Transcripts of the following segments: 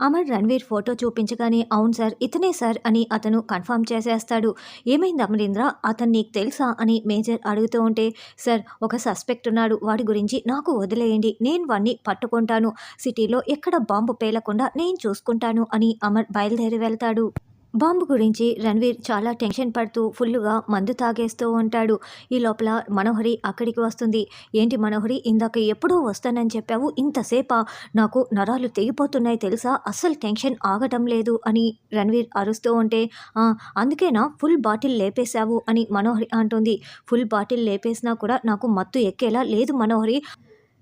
Amar Ranveer photo చూపించగానే అవును sir ఇతనే sir అని అతను కన్ఫర్మ్ చేసేస్తాడు. ఏమైంది అమరీంద్ర? అతను నీకు తెలుసా? అని మేజర్ అడుగుతూ ఉంటే సార్ ఒక సస్పెక్ట్ ఉన్నాడు. వాడి గురించి నాకు వదిలేయండి. నేను వాడిని పట్టుకుంటాను. సిటీలో ఎక్కడ బాంబు పేలకుండా నేను చూసుకుంటాను అని అమర్ బయలుదేరి వెళ్తాడు. బాంబు గురించి రణ్వీర్ చాలా టెన్షన్ పడుతూ ఫుల్లుగా మందు తాగేస్తూ ఉంటాడు. ఈ లోపల మనోహరి అక్కడికి వస్తుంది. ఏంటి మనోహరి ఇందాక ఎప్పుడూ వస్తానని చెప్పావు ఇంతసేపా? నాకు నరాలు తెగిపోతున్నాయి తెలుసా? అస్సలు టెన్షన్ ఆగటం లేదు అని రణ్వీర్ అరుస్తూ ఉంటే అందుకేనా ఫుల్ బాటిల్ లేపేశావు అని మనోహరి అంటుంది. ఫుల్ బాటిల్ లేపేసినా కూడా నాకు మత్తు ఎక్కేలా లేదు మనోహరి.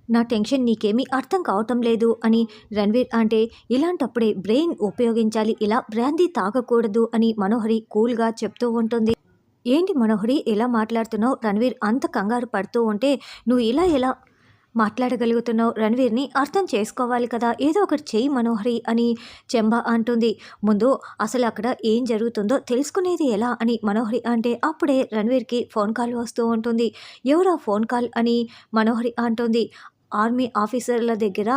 నా టెన్షన్ నీకేమీ అర్థం కావటం లేదు అని రణ్వీర్ అంటే ఇలాంటప్పుడే బ్రెయిన్ ఉపయోగించాలి ఇలా బ్రాందీ తాగకూడదు అని మనోహరి కూల్గా చెప్తూ ఉంటుంది. ఏంటి మనోహరి ఎలా మాట్లాడుతున్నావు? రణ్వీర్ అంత కంగారు పడుతూ ఉంటే నువ్వు ఇలా ఎలా మాట్లాడగలుగుతున్నావు? రణ్వీర్ని అర్థం చేసుకోవాలి కదా ఏదో ఒకటి చేయి మనోహరి అని చెంబ అంటుంది. ముందు అసలు అక్కడ ఏం జరుగుతుందో తెలుసుకునేది ఎలా అని మనోహరి అంటే అప్పుడే రణ్వీర్కి ఫోన్ కాల్ వస్తూ ఉంటుంది. ఎవరా ఫోన్ కాల్ అని మనోహరి అంటుంది. ఆర్మీ ఆఫీసర్ల దగ్గర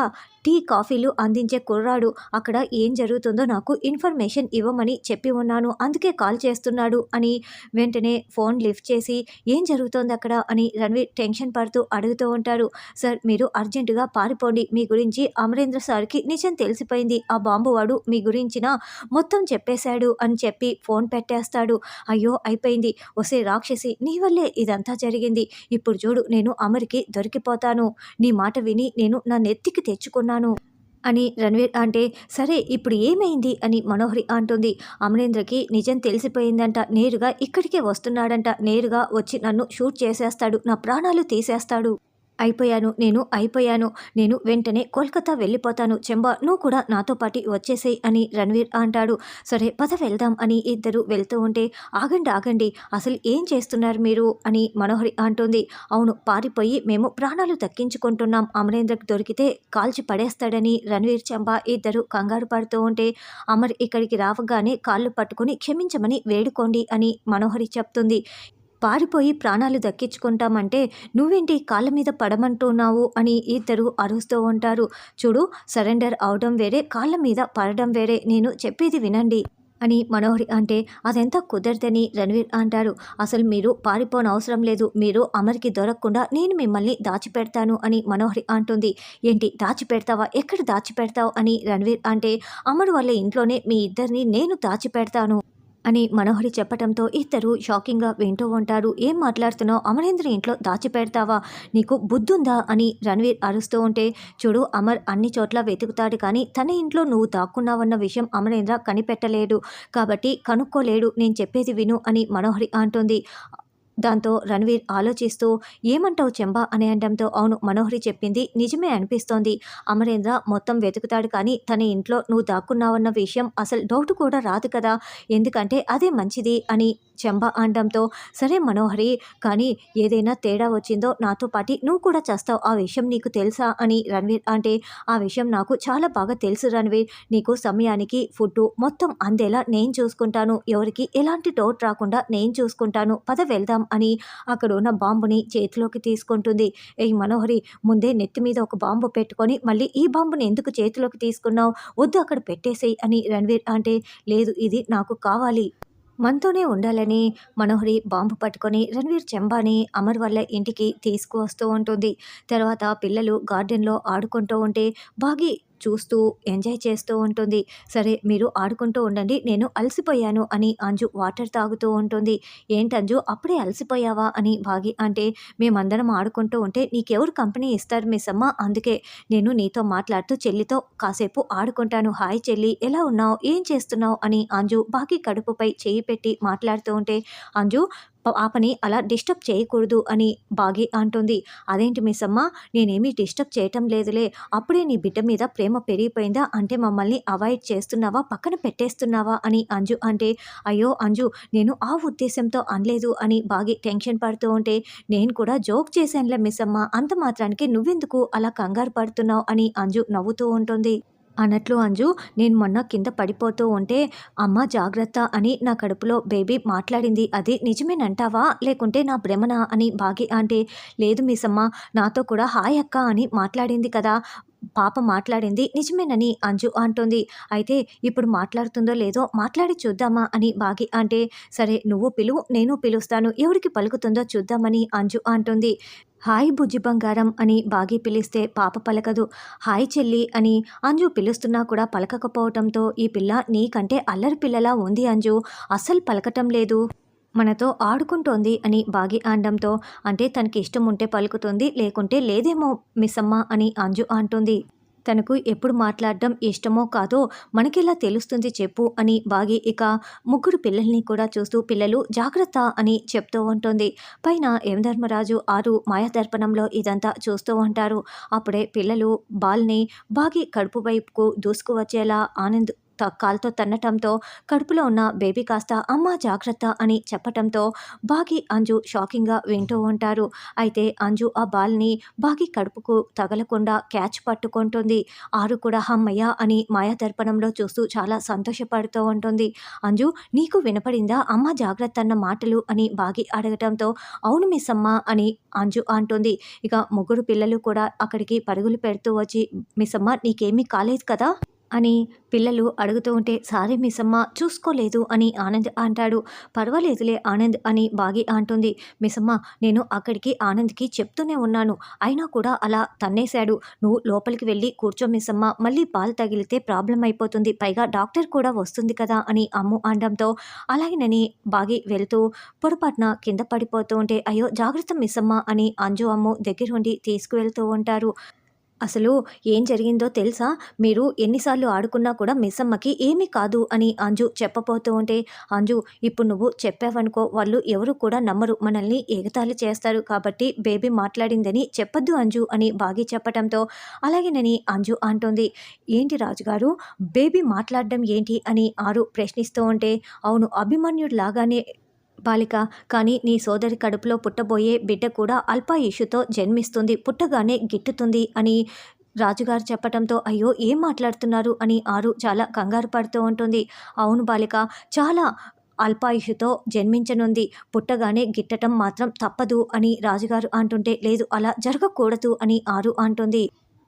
టీ కాఫీలు అందించే కుర్రాడు. అక్కడ ఏం జరుగుతుందో నాకు ఇన్ఫర్మేషన్ ఇవ్వమని చెప్పి ఉన్నాను. అందుకే కాల్ చేస్తున్నాడు అని వెంటనే ఫోన్ లిఫ్ట్ చేసి ఏం జరుగుతోంది అక్కడ? అని రణ్వీర్ టెన్షన్ పడుతూ అడుగుతూ ఉంటారు సార్ మీరు అర్జెంటుగా పారిపోండి. మీ గురించి అమరేంద్ర సార్కి నిజం తెలిసిపోయింది. ఆ బాంబు వాడు మీ గురించిన మొత్తం చెప్పేశాడు అని చెప్పి ఫోన్ పెట్టేస్తాడు. అయ్యో అయిపోయింది. ఒసే రాక్షసి నీ వల్లే ఇదంతా జరిగింది. ఇప్పుడు చూడు నేను అమరికి దొరికిపోతాను. నీ మాట విని నేను నా నెత్తికి తెచ్చుకున్నాను. అని రణ్వీర్ అంటే సరే ఇప్పుడు ఏమైంది? అని మనోహరి అంటుంది. అమరేంద్రకి నిజం తెలిసిపోయిందంట. నేరుగా ఇక్కడికే వస్తున్నాడంట. నేరుగా వచ్చి నన్ను షూట్ చేసేస్తాడు. నా ప్రాణాలు తీసేస్తాడు. అయిపోయాను నేను అయిపోయాను నేను వెంటనే కోల్కతా వెళ్ళిపోతాను చెంబా నువ్వు కూడా నాతో పాటి వచ్చేసేయి అని రణ్వీర్ అంటాడు. సరే పద వెళ్దాం అని ఇద్దరు వెళ్తూ ఉంటే ఆగండి ఆగండి అసలు ఏం చేస్తున్నారు మీరు అని మనోహరి అంటుంది. అవును పారిపోయి మేము ప్రాణాలు దక్కించుకుంటున్నాం. అమరేంద్రకు దొరికితే కాల్చి పడేస్తాడని రణ్వీర్ చెంబా ఇద్దరు కంగారు పడుతూ ఉంటే అమర్ ఇక్కడికి రావగానే కాళ్ళు పట్టుకొని క్షమించమని వేడుకోండి అని మనోహరి చెప్తుంది. పారిపోయి ప్రాణాలు దక్కించుకుంటామంటే నువ్వేంటి కాళ్ళ మీద పడమంటున్నావు అని ఇద్దరు అరుస్తూ ఉంటారు. చూడు సరెండర్ అవడం వేరే కాళ్ళ మీద పడడం వేరే నేను చెప్పేది వినండి అని మనోహరి అంటే అదెంత కుదరదని రణవీర్ అంటారు. అసలు మీరు పారిపోని అవసరం లేదు. మీరు అమర్కి దొరకకుండా నేను మిమ్మల్ని దాచిపెడతాను అని మనోహరి అంటుంది. ఏంటి దాచిపెడతావా? ఎక్కడ దాచిపెడతావు? అని రణవీర్ అంటే అమర్ వాళ్ళ ఇంట్లోనే మీ ఇద్దరిని నేను దాచిపెడతాను. అని మనోహరి చెప్పటంతో ఇద్దరు షాకింగ్గా వింటూ ఉంటారు. ఏం మాట్లాడుతున్నావు? అమరేంద్ర ఇంట్లో దాచిపెడతావా? నీకు బుద్ధుందా? అని రణ్వీర్ అరుస్తూ ఉంటే చూడు అమర్ అన్ని చోట్ల వెతుకుతాడు కానీ తన ఇంట్లో నువ్వు దాక్కున్నావన్న విషయం అమరేంద్ర కనిపెట్టలేడు కాబట్టి కనుక్కోలేడు. నేను చెప్పేది విను అని మనోహరి అంటుంది. దాంతో రణవీర్ ఆలోచిస్తూ ఏమంటావు చెంబా? అని అనడంతో అవును మనోహరి చెప్పింది నిజమే అనిపిస్తోంది. అమరేంద్ర మొత్తం వెతుకుతాడు కానీ తన ఇంట్లో నువ్వు దాక్కున్నావన్న విషయం అసలు డౌట్ కూడా రాదు కదా. ఎందుకంటే అదే మంచిది అని చెంబా అనడంతో సరే మనోహరి కానీ ఏదైనా తేడా వచ్చిందో నాతో పాటి నువ్వు కూడా చేస్తావు. ఆ విషయం నీకు తెలుసా? అని రణ్వీర్ అంటే ఆ విషయం నాకు చాలా బాగా తెలుసు రణ్వీర్. నీకు సమయానికి ఫుడ్ మొత్తం అందేలా నేను చూసుకుంటాను. ఎవరికి ఎలాంటి డౌట్ రాకుండా నేను చూసుకుంటాను. పద వెళ్దాం అని అక్కడ ఉన్న బాంబుని చేతిలోకి తీసుకుంటుంది. ఏ మనోహరి ముందే నెత్తి మీద ఒక బాంబు పెట్టుకొని మళ్ళీ ఈ బాంబుని ఎందుకు చేతిలోకి తీసుకున్నావు? వద్దు అక్కడ పెట్టేసేయి అని రణ్వీర్ అంటే లేదు ఇది నాకు కావాలి. మనతోనే ఉండాలని మనోహరి బాంబు పట్టుకొని రణవీర్ చెంబాని అమర్ వల్ల ఇంటికి తీసుకువస్తూ ఉంటుంది. తర్వాత పిల్లలు గార్డెన్లో ఆడుకుంటూ ఉంటే బాగి చూస్తూ ఎంజాయ్ చేస్తూ ఉంటుంది. సరే మీరు ఆడుకుంటూ ఉండండి. నేను అలసిపోయాను అని అంజు వాటర్ తాగుతూ ఉంటుంది. ఏంటంజు అప్పుడే అలసిపోయావా అని బాగి అంటే మేమందరం ఆడుకుంటూ ఉంటే నీకెవరు కంపెనీ ఇస్తారు మిస్ అమ్మ? అందుకే నేను నీతో మాట్లాడుతూ చెల్లితో కాసేపు ఆడుకుంటాను. హాయ్ చెల్లి ఎలా ఉన్నావు? ఏం చేస్తున్నావు? అని అంజు బాకీ కడుపుపై చేయి పెట్టి మాట్లాడుతూ ఉంటే అంజు పాపని అలా డిస్టర్బ్ చేయకూడదు అని బాగి అంటుంది. అదేంటి మిస్ అమ్మ నేనేమీ డిస్టర్బ్ చేయటం లేదులే. అప్పుడే నీ బిడ్డ మీద ప్రేమ పెరిగిపోయిందా? అంటే మమ్మల్ని అవాయిడ్ చేస్తున్నావా? పక్కన పెట్టేస్తున్నావా? అని అంజు అంటే అయ్యో అంజు నేను ఆ ఉద్దేశంతో అనలేదు అని బాగి టెన్షన్ పడుతూ ఉంటే నేను కూడా జోక్ చేశానులే మిస్ అమ్మ అంత మాత్రానికి నువ్వెందుకు అలా కంగారు పడుతున్నావు? అని అంజు నవ్వుతూ ఉంటుంది. అన్నట్లు అంజు నేను మొన్న కింద పడిపోతూ ఉంటే అమ్మ జాగ్రత్త అని నా కడుపులో బేబీ మాట్లాడింది. అది నిజమేనంటావా? లేకుంటే నా భ్రమనా? అని బాగి అంటే లేదు మిస్ నాతో కూడా హాయ్ అక్క అని మాట్లాడింది కదా. పాప మాట్లాడింది నిజమేనని అంజు అంటుంది. అయితే ఇప్పుడు మాట్లాడుతుందో లేదో మాట్లాడి చూద్దామా? అని బాగి అంటే సరే నువ్వు పిలువు నేను పిలుస్తాను. ఎవరికి పలుకుతుందో చూద్దామని అంజు అంటుంది. హాయ్ బుజ్జి బంగారం అని బాగి పిలిస్తే పాప పలకదు. హాయ్ చెల్లి అని అంజు పిలుస్తున్నా కూడా పలకకపోవటంతో ఈ పిల్ల నీకంటే అల్లరి పిల్లలా ఉంది అంజు. అస్సలు పలకటం లేదు. మనతో ఆడుకుంటోంది అని బాగి అనడంతో అంటే తనకి ఇష్టం ఉంటే పలుకుతుంది లేకుంటే లేదేమో మిస్సమ్మ అని అంజు అంటుంది. తనకు ఎప్పుడు మాట్లాడడం ఇష్టమో కాదో మనకెలా తెలుస్తుంది చెప్పు అని బాగి ఇక ముగ్గురు పిల్లల్ని కూడా చూస్తూ పిల్లలు జాగ్రత్త అని చెప్తూ ఉంటుంది. పైన యమధర్మరాజు ఆరు మాయాదర్పణంలో ఇదంతా చూస్తూ ఉంటారు. అప్పుడే పిల్లలు బాల్ని బాగి కడుపు వైపుకు దూసుకువచ్చేలా ఆనంద్ కాలుతో తన్నటంతో కడుపులో ఉన్న బేబీ కాస్త అమ్మ జాగ్రత్త అని చెప్పటంతో బాగి అంజు షాకింగ్గా వింటూ ఉంటారు. అయితే అంజు ఆ బాల్ని బాగి కడుపుకు తగలకుండా క్యాచ్ పట్టుకుంటుంది. ఆరు కూడా హమ్మయ్య అని మాయా దర్పణంలో చూస్తూ చాలా సంతోషపడుతూ ఉంటుంది. అంజు నీకు వినపడిందా అమ్మ జాగ్రత్త అన్న మాటలు అని బాగి అడగటంతో అవును మిస్ అమ్మ అని అంజు అంటుంది. ఇక ముగ్గురు పిల్లలు కూడా అక్కడికి పరుగులు పెడుతూ వచ్చి మిస్ అమ్మ నీకేమీ కాలేదు కదా? అని పిల్లలు అడుగుతూ ఉంటే సారీ మిస్ చూసుకోలేదు అని ఆనంద్ అంటాడు. పర్వాలేదులే ఆనంద్ అని బాగి అంటుంది. మిస్ నేను అక్కడికి ఆనంద్కి చెప్తూనే ఉన్నాను. అయినా కూడా అలా తన్నేశాడు. నువ్వు లోపలికి వెళ్ళి కూర్చో మిస్ మళ్ళీ పాలు తగిలితే ప్రాబ్లం అయిపోతుంది. పైగా డాక్టర్ కూడా వస్తుంది కదా అని అమ్ము అనడంతో అలాగేనని బాగి వెళ్తూ పొరపాటున కింద పడిపోతూ ఉంటే అయ్యో జాగ్రత్త మిస్ అని అంజు అమ్ము దగ్గరుండి తీసుకువెళ్తూ ఉంటారు. అసలు ఏం జరిగిందో తెలుసా? మీరు ఎన్నిసార్లు ఆడుకున్నా కూడా మిస్సమ్మకి ఏమీ కాదు అని అంజు చెప్పబోతూ ఉంటే అంజు ఇప్పుడు నువ్వు చెప్పావనుకో వాళ్ళు ఎవరు కూడా నమ్మరు. మనల్ని ఎగతాళి చేస్తారు కాబట్టి బేబీ మాట్లాడిందని చెప్పొద్దు అంజు అని బాగి చెప్పటంతో అలాగేనని అంజు అంటుంది. ఏంటి రాజుగారు? బేబీ మాట్లాడడం ఏంటి అని ఆరు ప్రశ్నిస్తూ ఉంటే అవును అభిమన్యుడు లాగానే బాలిక. కానీ నీ సోదరి కడుపులో పుట్టబోయే బిడ్డ కూడా అల్పాయుషుతో జన్మిస్తుంది పుట్టగానే గిట్టుతుంది అని రాజుగారు చెప్పటంతో అయ్యో ఏం మాట్లాడుతున్నారు అని ఆరు చాలా కంగారు పడుతూ ఉంటుంది. అవును బాలిక చాలా అల్పాయుషుతో జన్మించనుంది పుట్టగానే గిట్టటం మాత్రం తప్పదు అని రాజుగారు అంటుంటే లేదు అలా జరగకూడదు అని ఆరు అంటుంది.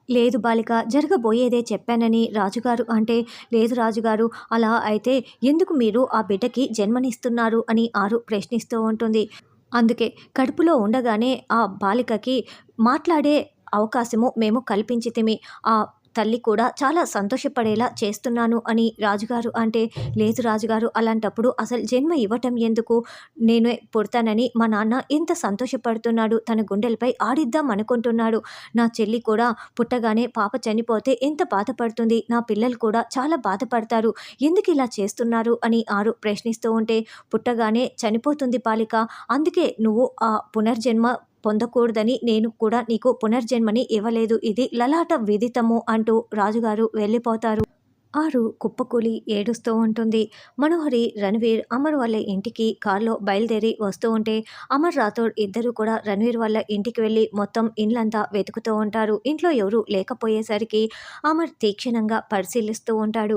లేదు బాలిక జరగబోయేదే చెప్పానని రాజుగారు అంటే లేదు రాజుగారు అలా అయితే ఎందుకు మీరు ఆ బిడ్డకి జన్మనిస్తున్నారు అని ఆరు ప్రశ్నిస్తూ ఉంటుంది. అందుకే కడుపులో ఉండగానే ఆ బాలికకి మాట్లాడే అవకాశము మేము కల్పించితిమి. ఆ తల్లి కూడా చాలా సంతోషపడేలా చేస్తున్నాను అని రాజుగారు అంటే లేదు రాజుగారు అలాంటప్పుడు అసలు జన్మ ఇవ్వటం ఎందుకు? నేనే పుడతానని మా నాన్న ఎంత సంతోషపడుతున్నాడు తన గుండెలపై ఆడిద్దాం అనుకుంటున్నాడు. నా చెల్లి కూడా పుట్టగానే పాప చనిపోతే ఎంత బాధపడుతుంది? నా పిల్లలు కూడా చాలా బాధపడతారు. ఎందుకు ఇలా చేస్తున్నారు? అని ఆరు ప్రశ్నిస్తూ ఉంటే పుట్టగానే చనిపోతుంది బాలిక. అందుకే నువ్వు ఆ పునర్జన్మ పొందకూడదని నేను కూడా నీకు పునర్జన్మని ఇవ్వలేదు. ఇది లలాట విదితము అంటూ రాజుగారు వెళ్ళిపోతారు. ఆరు కుప్పకూలి ఏడుస్తూ ఉంటుంది. మనోహరి రణవీర్ అమర్ వాళ్ళ ఇంటికి కారులో బయలుదేరి వస్తూ ఉంటే అమర్ రాథోడ్ ఇద్దరు కూడా రణవీర్ వాళ్ళ ఇంటికి వెళ్ళి మొత్తం ఇండ్లంతా వెతుకుతూ ఉంటారు. ఇంట్లో ఎవరు లేకపోయేసరికి అమర్ తీక్షణంగా పరిశీలిస్తూ ఉంటాడు.